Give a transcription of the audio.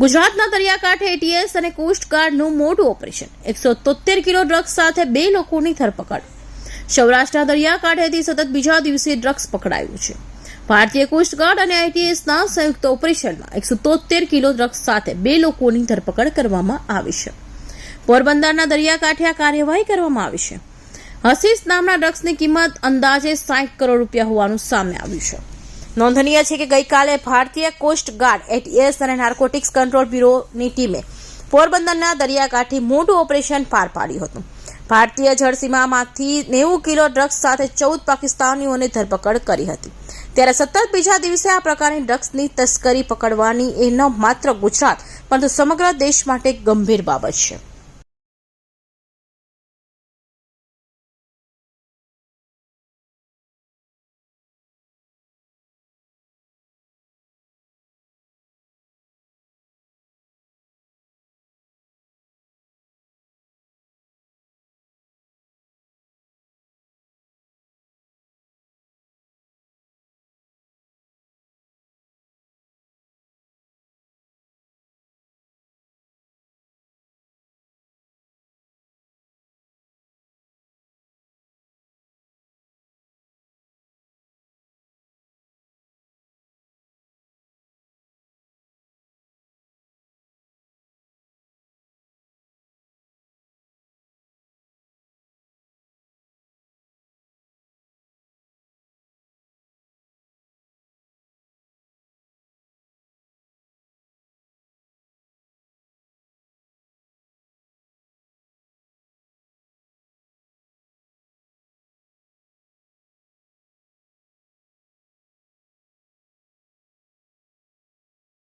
ગુજરાતના દરિયાકાંઠે એટીએસ અને કોસ્ટગાર્ડનું મોટું ઓપરેશન. એકસો તોતેર કિલો ડ્રગ્સ સાથે બે લોકોની ધરપકડ. સૌરાષ્ટ્રના દરિયાકાંઠેથી સતત બીજા દિવસે ડ્રગ્સ પકડાયું છે. ભારતીય કોસ્ટગાર્ડ અને આઈટીએસના સંયુક્ત ઓપરેશનમાં એકસો તોતેર કિલો ડ્રગ્સ સાથે બે લોકોની ધરપકડ કરવામાં આવી છે. પોરબંદરના દરિયાકાંઠે આ કાર્યવાહી કરવામાં આવી છે. હસીસ નામના ડ્રગ્સની કિંમત અંદાજે સાઠ કરોડ રૂપિયા હોવાનું સામે આવ્યું છે. નોંધનીય છે કે ગઈકાલે ભારતીય કોસ્ટ ગાર્ડ એટીએસ અને નાર્કોટિક્સ કંટ્રોલ બ્યુરોની ટીમે પોરબંદરના દરિયાકાંઠે મોટું ઓપરેશન પાર પાડ્યું હતું. ભારતીય જળસીમામાંથી નેવું કિલો ડ્રગ્સ સાથે ચૌદ પાકિસ્તાનીઓને ધરપકડ કરી હતી. ત્યારે સતત બીજા દિવસે આ પ્રકારની ડ્રગ્સની તસ્કરી પકડવાની એ ન માત્ર ગુજરાત, પરંતુ સમગ્ર દેશ માટે ગંભીર બાબત છે.